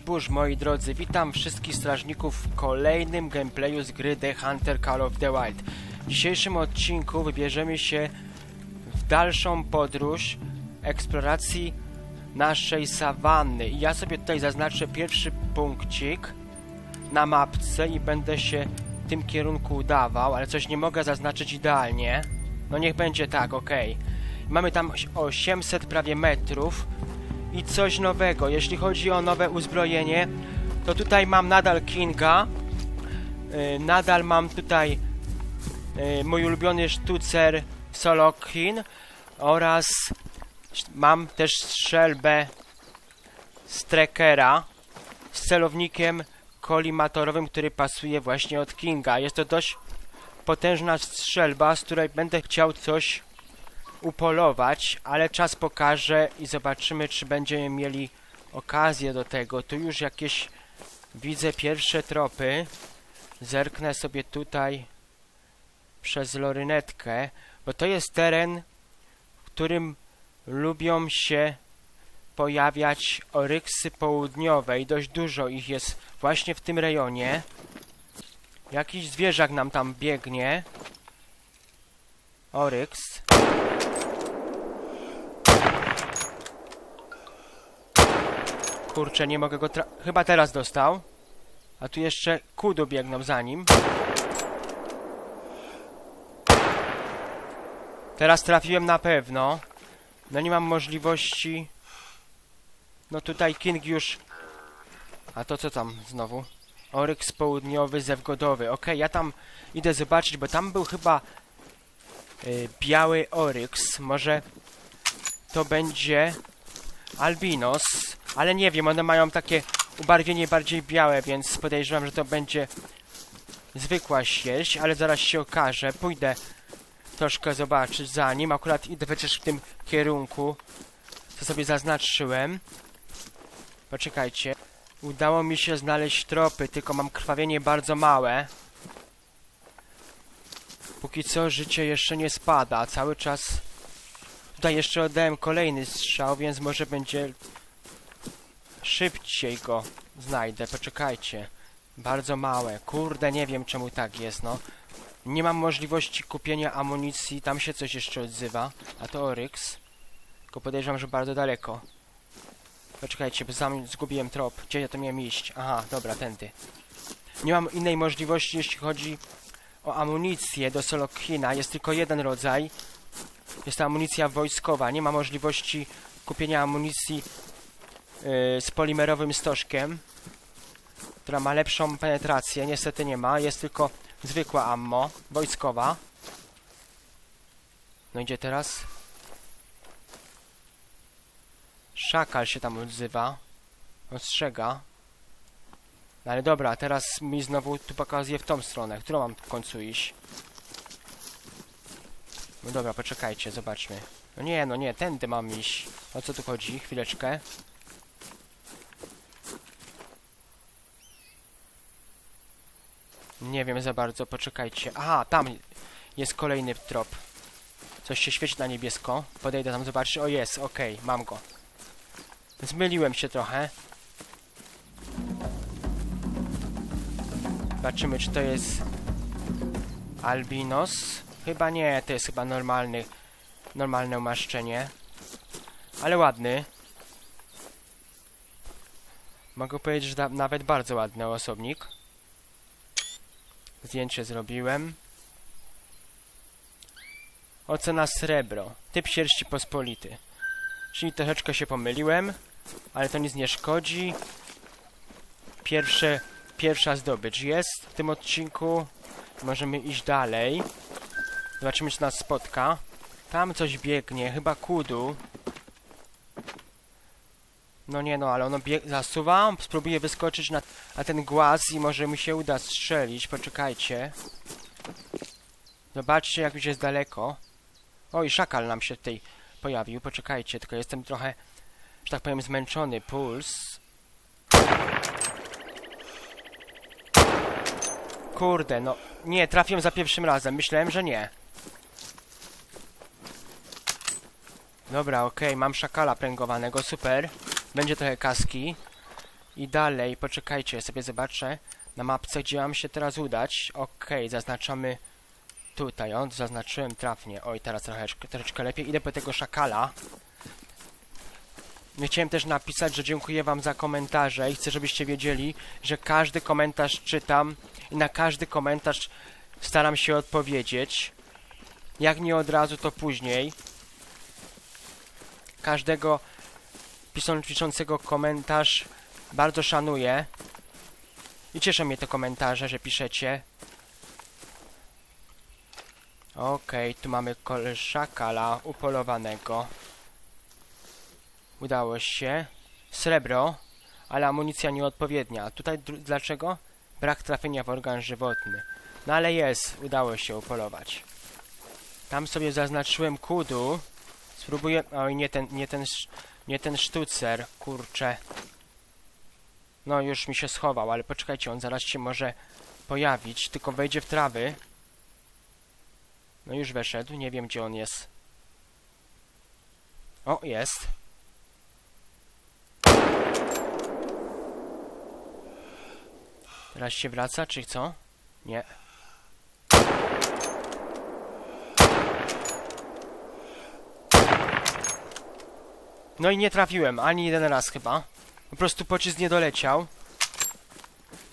Burz, moi drodzy, witam wszystkich strażników w kolejnym gameplayu z gry The Hunter Call of the Wild. W dzisiejszym odcinku wybierzemy się w dalszą podróż eksploracji naszej sawanny. I ja sobie tutaj zaznaczę pierwszy punkcik na mapce i będę się w tym kierunku udawał, ale coś nie mogę zaznaczyć idealnie. No niech będzie tak, ok. Mamy tam 800 prawie metrów i coś nowego. Jeśli chodzi o nowe uzbrojenie, to tutaj mam nadal Kinga. Yy, nadal mam tutaj yy, mój ulubiony sztucer Solokin oraz mam też strzelbę Strekera z celownikiem kolimatorowym, który pasuje właśnie od Kinga. Jest to dość potężna strzelba, z której będę chciał coś upolować, ale czas pokaże i zobaczymy, czy będziemy mieli okazję do tego. Tu już jakieś widzę pierwsze tropy. Zerknę sobie tutaj przez lorynetkę, bo to jest teren, w którym lubią się pojawiać oryksy południowe i dość dużo ich jest właśnie w tym rejonie. Jakiś zwierzak nam tam biegnie. Oryks. Kurczę, nie mogę go tra... Chyba teraz dostał. A tu jeszcze kudu biegną za nim. Teraz trafiłem na pewno. No nie mam możliwości... No tutaj King już... A to co tam znowu? Oryks południowy, zewgodowy. Okej, ja tam idę zobaczyć, bo tam był chyba... y, biały oryks. Może... To będzie... Albinos. Ale nie wiem, one mają takie ubarwienie bardziej białe, więc podejrzewam, że to będzie zwykła sierść, ale zaraz się okaże. Pójdę troszkę zobaczyć za nim. Akurat idę przecież w tym kierunku, co sobie zaznaczyłem. Poczekajcie. Udało mi się znaleźć tropy, tylko mam krwawienie bardzo małe. Póki co życie jeszcze nie spada, cały czas... Tutaj jeszcze oddałem kolejny strzał, więc może będzie Szybciej go znajdę, poczekajcie. Bardzo małe. Kurde, nie wiem czemu tak jest, no. Nie mam możliwości kupienia amunicji, tam się coś jeszcze odzywa. A to Oryx. Tylko podejrzewam, że bardzo daleko. Poczekajcie, bo sam zgubiłem trop. Gdzie ja to miałem iść? Aha, dobra, tędy. Nie mam innej możliwości, jeśli chodzi o amunicję do Solokina. Jest tylko jeden rodzaj. Jest to amunicja wojskowa. Nie ma możliwości kupienia amunicji yy, z polimerowym stożkiem, która ma lepszą penetrację. Niestety nie ma, jest tylko zwykła ammo, wojskowa. No idzie teraz. Szakal się tam odzywa. Ostrzega. No ale dobra, teraz mi znowu tu pokazuje w tą stronę. Którą mam w końcu iść? No dobra, poczekajcie, zobaczmy. No nie, no nie, tędy mam iść. O co tu chodzi? Chwileczkę. Nie wiem za bardzo, poczekajcie. Aha, tam jest kolejny trop. Coś się świeci na niebiesko. Podejdę tam zobaczyć. O jest, okej, mam go. Zmyliłem się trochę. Zobaczymy, czy to jest albinos. Chyba nie, to jest chyba normalny, normalne umaszczenie. Ale ładny. Mogę powiedzieć, że nawet bardzo ładny osobnik. Zdjęcie zrobiłem. Ocena srebro. Typ sierści pospolity. Czyli troszeczkę się pomyliłem, ale to nic nie szkodzi. Pierwsze, pierwsza zdobycz jest w tym odcinku. Możemy iść dalej. Zobaczymy, czy nas spotka. Tam coś biegnie, chyba kudu. No nie no, ale ono zasuwa, spróbuję wyskoczyć na, na ten głaz i może mi się uda strzelić, poczekajcie. Zobaczcie jak już jest daleko. Oj, szakal nam się tutaj pojawił, poczekajcie, tylko jestem trochę, że tak powiem, zmęczony. Puls. Kurde, no, nie, trafiłem za pierwszym razem, myślałem, że nie. Dobra, okej, okay, mam szakala pręgowanego, super. Będzie trochę kaski. I dalej, poczekajcie, sobie zobaczę na mapce, gdzie mam się teraz udać. Okej, zaznaczamy tutaj, o, zaznaczyłem trafnie. Oj, teraz troszeczkę, troszeczkę lepiej. Idę po tego szakala. Nie chciałem też napisać, że dziękuję wam za komentarze i chcę, żebyście wiedzieli, że każdy komentarz czytam i na każdy komentarz staram się odpowiedzieć. Jak nie od razu, to później. Każdego pisą- piszącego komentarz bardzo szanuję. I cieszą mnie te komentarze, że piszecie. Okej, tu mamy szakala upolowanego. Udało się. Srebro, ale amunicja nieodpowiednia. Tutaj dlaczego? Brak trafienia w organ żywotny. No ale jest, udało się upolować. Tam sobie zaznaczyłem kudu. Spróbuję... Oj, nie ten, nie ten, nie ten sztucer, kurczę. No, już mi się schował, ale poczekajcie, on zaraz się może pojawić, tylko wejdzie w trawy. No już weszedł, nie wiem gdzie on jest. O, jest. Teraz się wraca, czy co? Nie. No i nie trafiłem, ani jeden raz chyba. Po prostu pocisk nie doleciał.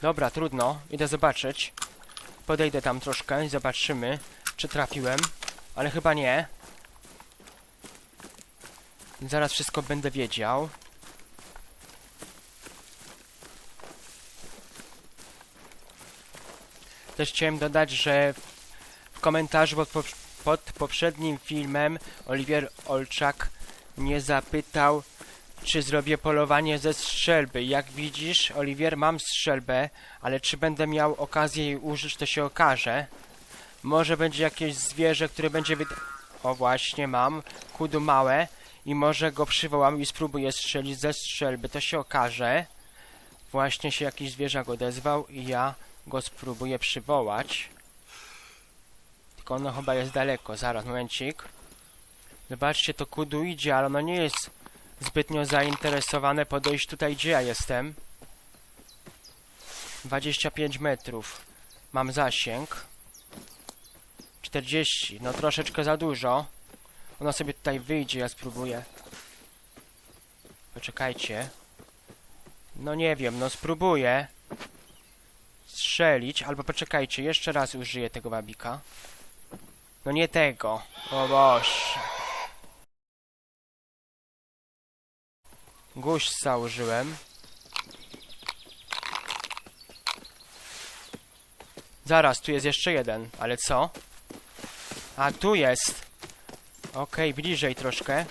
Dobra, trudno. Idę zobaczyć. Podejdę tam troszkę i zobaczymy, czy trafiłem. Ale chyba nie. Zaraz wszystko będę wiedział. Też chciałem dodać, że w komentarzu pod, pod poprzednim filmem Oliwier Olczak mnie zapytał, czy zrobię polowanie ze strzelby. Jak widzisz, Oliwier, mam strzelbę, ale czy będę miał okazję jej użyć, to się okaże. Może będzie jakieś zwierzę, które będzie wyd... O, właśnie mam. Kudu małe. I może go przywołam i spróbuję strzelić ze strzelby. To się okaże. Właśnie się jakiś zwierzak odezwał i ja go spróbuję przywołać. Tylko ono chyba jest daleko. Zaraz, momencik. Zobaczcie, to kudu idzie, ale ono nie jest zbytnio zainteresowane podejść tutaj, gdzie ja jestem. 25 metrów. Mam zasięg. 40, no troszeczkę za dużo. Ono sobie tutaj wyjdzie, ja spróbuję. Poczekajcie. No nie wiem, no spróbuję strzelić, albo poczekajcie, jeszcze raz użyję tego wabika. No nie tego. O Boże. Guźca użyłem. Zaraz, tu jest jeszcze jeden, ale co? A, tu jest. Okej, bliżej troszkę.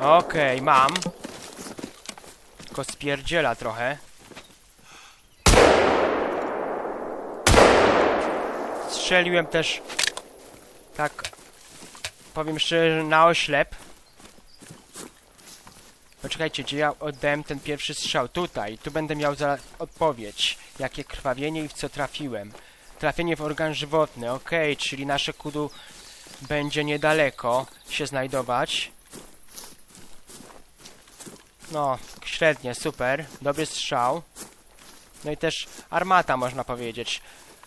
Okej, mam. Tylko spierdziela trochę. Strzeliłem też powiem szczerze, na oślep. Poczekajcie, gdzie ja oddałem ten pierwszy strzał? Tutaj. Tu będę miał za odpowiedź. Jakie krwawienie i w co trafiłem. Trafienie w organ żywotny. Okej, czyli nasze kudu będzie niedaleko się znajdować. No, średnie, super. Dobry strzał. No i też armata, można powiedzieć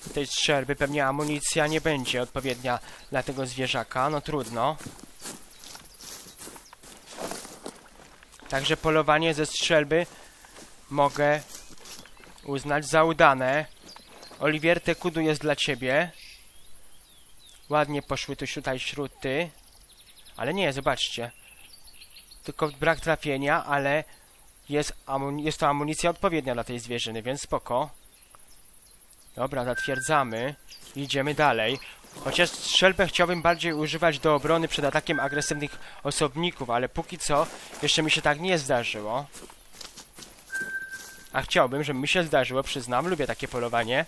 tej strzelby pewnie amunicja nie będzie odpowiednia dla tego zwierzaka, no trudno. Także polowanie ze strzelby mogę uznać za udane. Oliwier, te kudu jest dla ciebie. Ładnie poszły tu tutaj śruty. Ale nie, zobaczcie. Tylko brak trafienia, ale jest, jest to amunicja odpowiednia dla tej zwierzyny, więc spoko. Dobra, zatwierdzamy. Idziemy dalej. Chociaż strzelbę chciałbym bardziej używać do obrony przed atakiem agresywnych osobników, ale póki co jeszcze mi się tak nie zdarzyło. A chciałbym, żeby mi się zdarzyło, przyznam, lubię takie polowanie.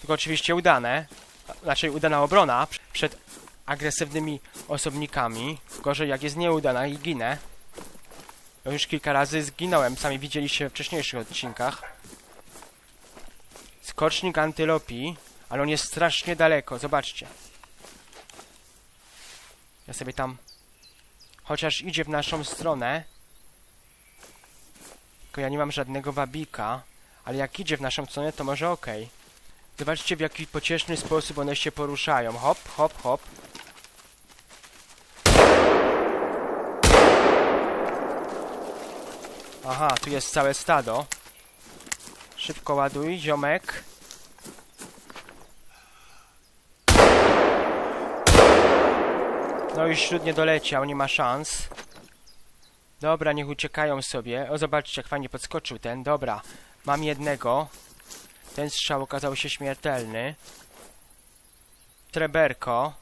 Tylko oczywiście udane. Znaczy udana obrona przed agresywnymi osobnikami. Gorzej jak jest nieudana i ginę. Już kilka razy zginąłem, sami widzieliście we wcześniejszych odcinkach. Skocznik antylopii, ale on jest strasznie daleko, zobaczcie. Ja sobie tam Chociaż idzie w naszą stronę. Tylko ja nie mam żadnego wabika. Ale jak idzie w naszą stronę, to może okej. Zobaczcie w jaki pocieszny sposób one się poruszają. Hop, hop, hop. Aha, tu jest całe stado. Szybko ładuj, ziomek. No już śród nie doleciał, nie ma szans. Dobra, niech uciekają sobie. O, zobaczcie, jak fajnie podskoczył ten. Dobra, mam jednego. Ten strzał okazał się śmiertelny. Treberko.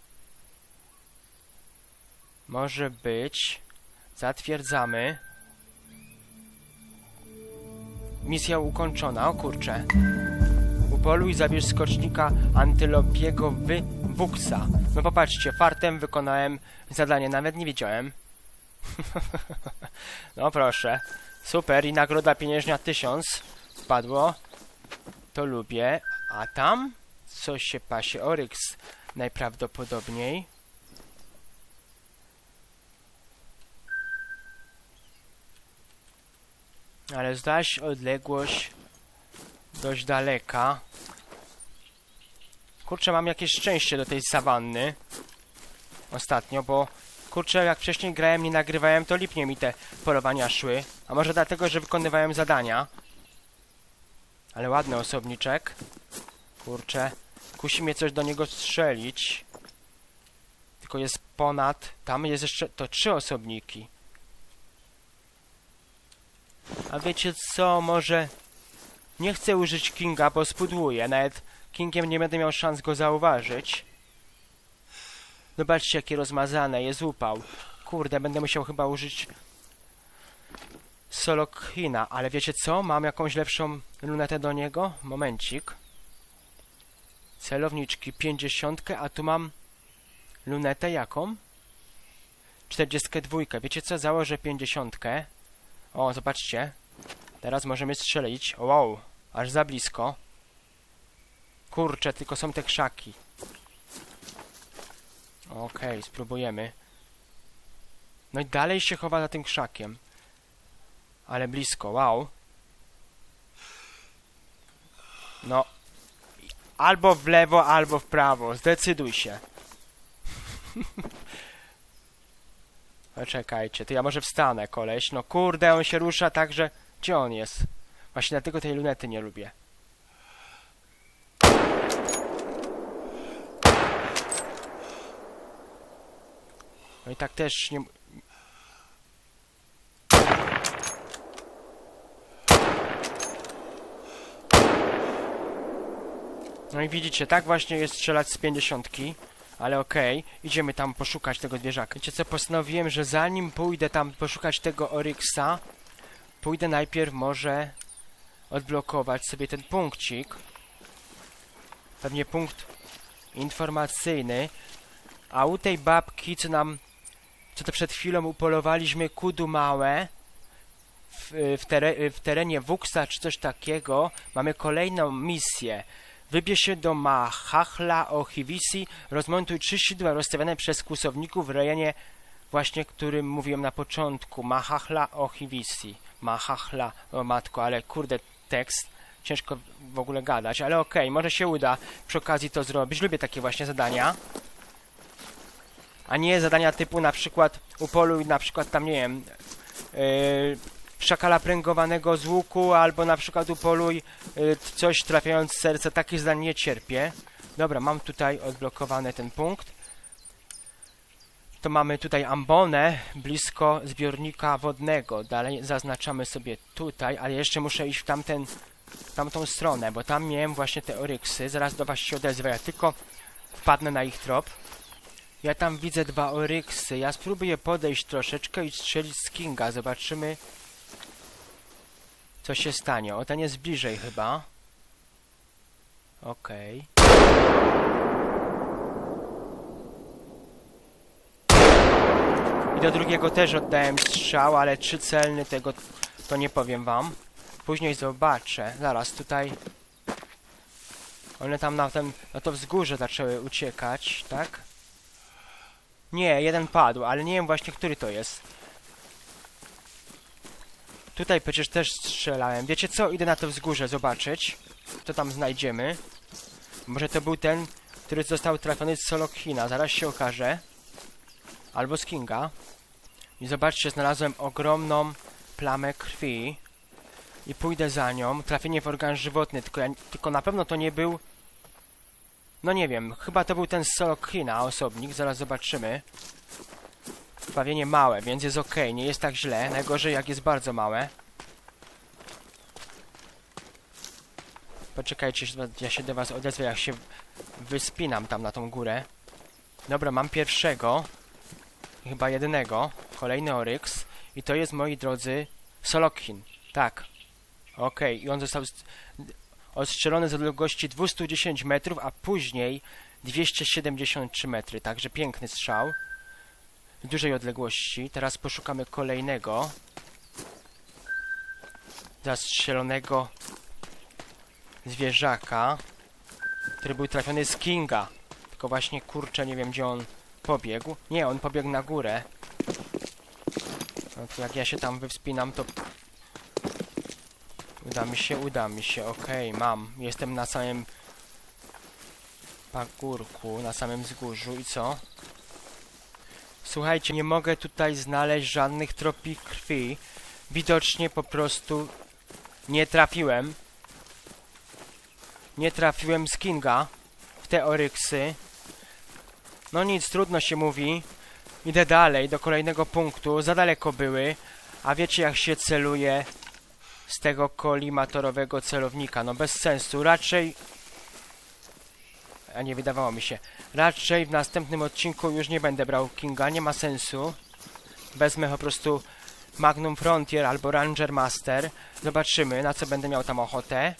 Może być. Zatwierdzamy. Misja ukończona, o kurczę. Upoluj zabierz skocznika antylopiego wy Wuksa. No popatrzcie, fartem wykonałem zadanie, nawet nie wiedziałem. no proszę. Super i nagroda pieniężna 1000 wpadło. To lubię. A tam? Coś się pasie. Oryx najprawdopodobniej. Ale zaś odległość dość daleka. Kurczę, mam jakieś szczęście do tej sawanny. Ostatnio, bo kurczę, jak wcześniej grałem, nie nagrywałem, to lipnie mi te polowania szły. A może dlatego, że wykonywałem zadania. Ale ładny osobniczek. Kurczę, kusi mnie coś do niego strzelić. Tylko jest ponad... Tam jest jeszcze... To trzy osobniki. A wiecie co, może... Nie chcę użyć Kinga, bo spudłuję. Nawet Kingiem nie będę miał szans go zauważyć. Zobaczcie, jakie rozmazane jest upał. Kurde, będę musiał chyba użyć Solokina, ale wiecie co? Mam jakąś lepszą lunetę do niego? Momencik. Celowniczki 50, a tu mam lunetę jaką? 42. Wiecie co? Założę 50. O, zobaczcie. Teraz możemy strzelić. Wow, aż za blisko. Kurczę, tylko są te krzaki. Okej, spróbujemy. No i dalej się chowa za tym krzakiem. Ale blisko, wow. No. Albo w lewo, albo w prawo. Zdecyduj się. Poczekajcie, to ja może wstanę, koleś. No kurde, on się rusza tak, że... Gdzie on jest? Właśnie dlatego tej lunety nie lubię. No i tak też nie... No i widzicie, tak właśnie jest strzelać z pięćdziesiątki. Ale okej, idziemy tam poszukać tego zwierzaka. Wiecie co, postanowiłem, że zanim pójdę tam poszukać tego Oryxa, pójdę najpierw może odblokować sobie ten punkcik. Pewnie punkt informacyjny. A u tej babki, co nam, co to przed chwilą upolowaliśmy kudu małe, w, w, tere, w terenie Wuksa czy coś takiego, mamy kolejną misję. Wybierz się do Mahachla Ohiwisi, rozmontuj trzy sidła rozstawione przez kłusowników w rejonie właśnie, którym mówiłem na początku. Mahachla Ohiwisi. Mahachla, o matko, ale kurde, tekst. Ciężko w ogóle gadać, ale okej, może się uda przy okazji to zrobić. Lubię takie właśnie zadania. A nie zadania typu na przykład upoluj na przykład tam, nie wiem, yy, szakala pręgowanego z łuku, albo na przykład upoluj y, coś trafiając w serce. Takich zdań nie cierpię. Dobra, mam tutaj odblokowany ten punkt. To mamy tutaj ambonę blisko zbiornika wodnego. Dalej zaznaczamy sobie tutaj, ale jeszcze muszę iść w tamten, w tamtą stronę, bo tam miałem właśnie te oryksy. Zaraz do was się odezwę, ja tylko wpadnę na ich trop. Ja tam widzę dwa oryksy. Ja spróbuję podejść troszeczkę i strzelić z Kinga. Zobaczymy, co się stanie. O, ten jest bliżej chyba. Okej. I do drugiego też oddałem strzał, ale czy celny tego to nie powiem wam. Później zobaczę. Zaraz tutaj. One tam na, ten, na to wzgórze zaczęły uciekać, tak? Nie, jeden padł, ale nie wiem właśnie, który to jest. Tutaj przecież też strzelałem. Wiecie co? Idę na to wzgórze zobaczyć, co tam znajdziemy. Może to był ten, który został trafiony z Solokina. Zaraz się okaże. Albo z Kinga. I zobaczcie, znalazłem ogromną plamę krwi. I pójdę za nią. Trafienie w organ żywotny, tylko, ja, tylko na pewno to nie był... No nie wiem, chyba to był ten z Solokina osobnik, zaraz zobaczymy. Krwawienie małe, więc jest ok, nie jest tak źle. Najgorzej jak jest bardzo małe. Poczekajcie, ja się do was odezwę, jak się wyspinam tam na tą górę. Dobra, mam pierwszego. Chyba jedynego. Kolejny Oryx. I to jest, moi drodzy, Solokin. Tak. Okej, i on został ostrzelony z odległości 210 metrów, a później 273 metry. Także piękny strzał. Dużej odległości. Teraz poszukamy kolejnego. Zastrzelonego zwierzaka, który był trafiony z Kinga. Tylko właśnie kurczę, nie wiem gdzie on pobiegł. Nie, on pobiegł na górę. No to jak ja się tam wyspinam, to uda mi się, uda mi się. Okej, mam. Jestem na samym pagórku, na samym wzgórzu i co? Słuchajcie, nie mogę tutaj znaleźć żadnych tropii krwi. Widocznie po prostu nie trafiłem. Nie trafiłem z Kinga w te oryksy. No nic, trudno się mówi. Idę dalej, do kolejnego punktu. Za daleko były. A wiecie jak się celuje z tego kolimatorowego celownika? No bez sensu. Raczej... A nie wydawało mi się. Raczej w następnym odcinku już nie będę brał Kinga. Nie ma sensu. Wezmę po prostu Magnum Frontier albo Ranger Master. Zobaczymy na co będę miał tam ochotę.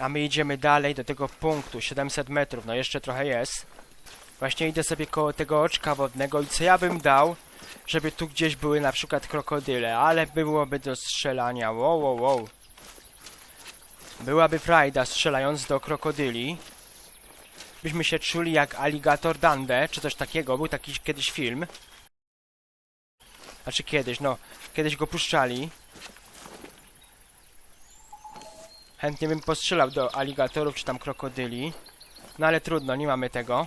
A my idziemy dalej do tego punktu, 700 metrów, no jeszcze trochę jest. Właśnie idę sobie koło tego oczka wodnego i co ja bym dał, żeby tu gdzieś były na przykład krokodyle, ale byłoby do strzelania, wow, wow, wow. Byłaby frajda strzelając do krokodyli. Byśmy się czuli jak Alligator Dande, czy coś takiego, był taki kiedyś film. Znaczy kiedyś, no, kiedyś go puszczali. Chętnie bym postrzelał do aligatorów czy tam krokodyli. No ale trudno, nie mamy tego.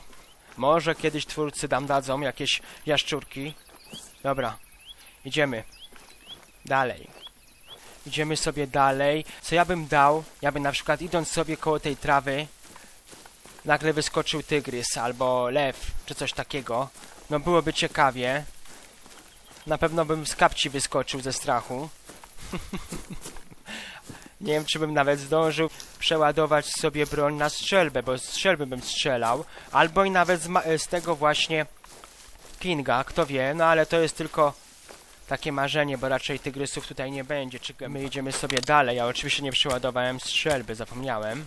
Może kiedyś twórcy dam dadzą jakieś jaszczurki. Dobra, idziemy. Dalej. Idziemy sobie dalej. Co ja bym dał? Ja bym na przykład idąc sobie koło tej trawy nagle wyskoczył tygrys albo lew, czy coś takiego. No byłoby ciekawie. Na pewno bym z kapci wyskoczył ze strachu. Nie wiem, czy bym nawet zdążył przeładować sobie broń na strzelbę, bo strzelby bym strzelał. Albo i nawet z, z tego właśnie Kinga, kto wie. No ale to jest tylko takie marzenie, bo raczej tygrysów tutaj nie będzie. Czy my idziemy sobie dalej? Ja oczywiście nie przeładowałem strzelby, zapomniałem.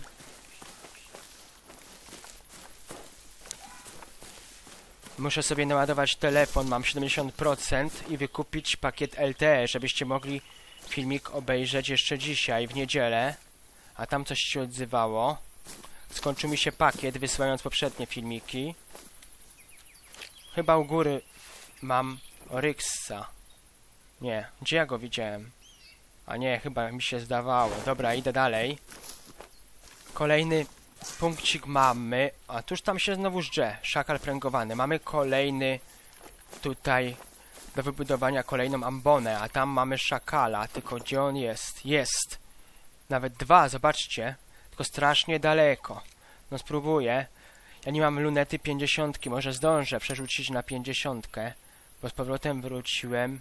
Muszę sobie naładować telefon, mam 70% i wykupić pakiet LTE, żebyście mogli filmik obejrzeć jeszcze dzisiaj, w niedzielę. A tam coś się odzywało. Skończył mi się pakiet, wysyłając poprzednie filmiki. Chyba u góry mam Oryxa. Nie, gdzie ja go widziałem? A nie, chyba mi się zdawało. Dobra, idę dalej. Kolejny punkcik mamy. A tuż tam się znowu drze. Szakal pręgowany. Mamy kolejny tutaj do wybudowania kolejną ambonę, a tam mamy szakala, tylko gdzie on jest? Jest! Nawet dwa, zobaczcie. Tylko strasznie daleko. No spróbuję. Ja nie mam lunety 50, może zdążę przerzucić na 50, bo z powrotem wróciłem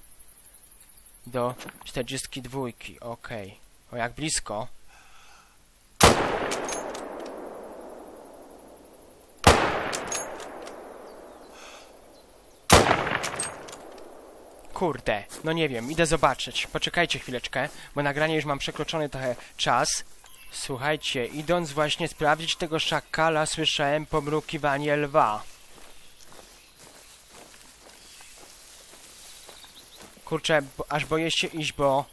do 42. Okej. O, jak blisko. Kurde, no nie wiem, idę zobaczyć. Poczekajcie chwileczkę, bo nagranie już mam przekroczony trochę czas. Słuchajcie, idąc właśnie sprawdzić tego szakala, słyszałem pomrukiwanie lwa. Kurczę, aż boję się iść, bo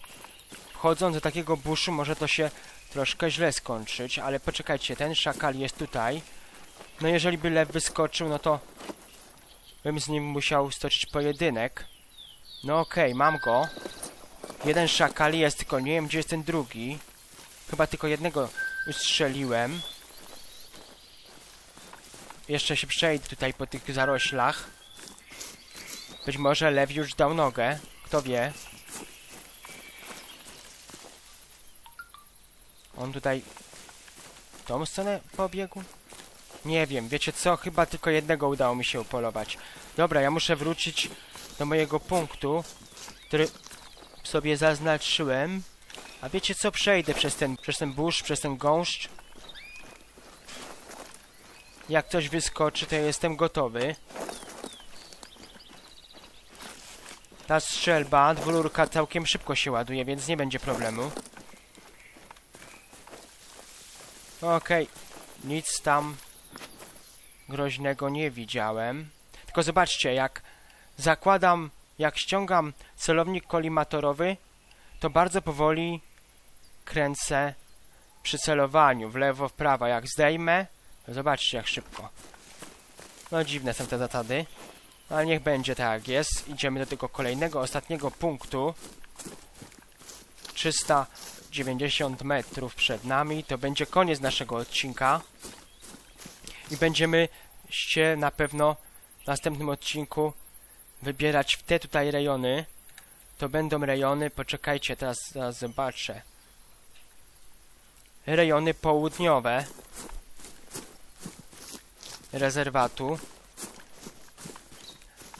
wchodząc do takiego buszu może to się troszkę źle skończyć, ale poczekajcie, ten szakal jest tutaj. No jeżeli by lew wyskoczył, no to bym z nim musiał stoczyć pojedynek. No okej, mam go. Jeden szakal jest, tylko nie wiem gdzie jest ten drugi. Chyba tylko jednego ustrzeliłem. Jeszcze się przejdę tutaj po tych zaroślach. Być może lew już dał nogę. Kto wie. On tutaj... w tą stronę pobiegł? Nie wiem, wiecie co? Chyba tylko jednego udało mi się upolować. Dobra, ja muszę wrócić do mojego punktu, który sobie zaznaczyłem. A wiecie co? Przejdę przez ten, przez ten burz, przez ten gąszcz. Jak ktoś wyskoczy, to jestem gotowy. Ta strzelba, dwururka całkiem szybko się ładuje, więc nie będzie problemu. Okej, nic tam groźnego nie widziałem. Tylko zobaczcie, jak zakładam, jak ściągam celownik kolimatorowy, to bardzo powoli kręcę przy celowaniu w lewo, w prawo. Jak zdejmę, to zobaczcie jak szybko. No dziwne są te zasady. Ale niech będzie tak jest. Idziemy do tego kolejnego, ostatniego punktu. 390 metrów przed nami. To będzie koniec naszego odcinka. I będziemy się na pewno w następnym odcinku wybierać w te tutaj rejony. To będą rejony, poczekajcie, teraz, teraz zobaczę. Rejony południowe rezerwatu.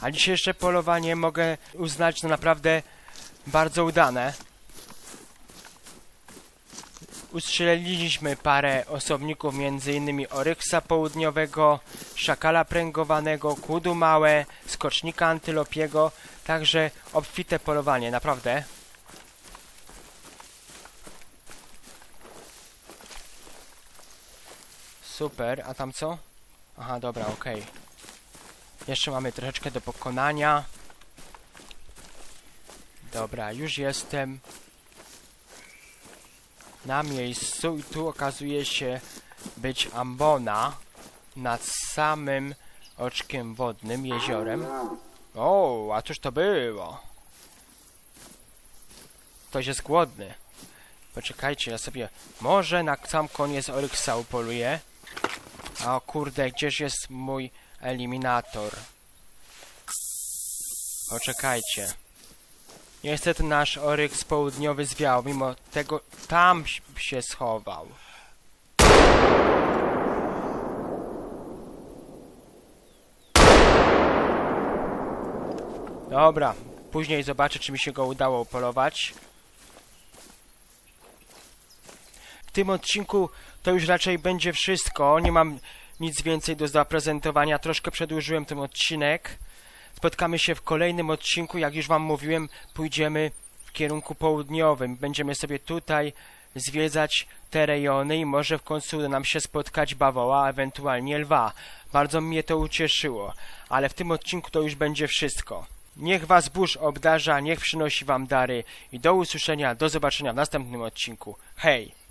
A dzisiejsze polowanie mogę uznać za naprawdę bardzo udane. Ustrzeliliśmy parę osobników, m.in. oryksa południowego, szakala pręgowanego, kudu małe, skocznika antylopiego, także obfite polowanie, naprawdę. Super, a tam co? Aha, dobra, okej. Jeszcze mamy troszeczkę do pokonania. Dobra, już jestem na miejscu i tu okazuje się być ambona nad samym oczkiem wodnym, jeziorem. O, a cóż to było? Ktoś jest głodny. Poczekajcie, ja sobie może na sam koniec Oryksa upoluję. O kurde, gdzież jest mój eliminator? Poczekajcie. Niestety nasz Oryx południowy zwiał, mimo tego tam się schował. Dobra, później zobaczę, czy mi się go udało upolować. W tym odcinku to już raczej będzie wszystko. Nie mam nic więcej do zaprezentowania. Troszkę przedłużyłem ten odcinek. Spotkamy się w kolejnym odcinku. Jak już Wam mówiłem, pójdziemy w kierunku południowym. Będziemy sobie tutaj zwiedzać te rejony i może w końcu uda nam się spotkać bawoła, ewentualnie lwa. Bardzo mnie to ucieszyło, ale w tym odcinku to już będzie wszystko. Niech Was burz obdarza, niech przynosi Wam dary i do usłyszenia, do zobaczenia w następnym odcinku. Hej!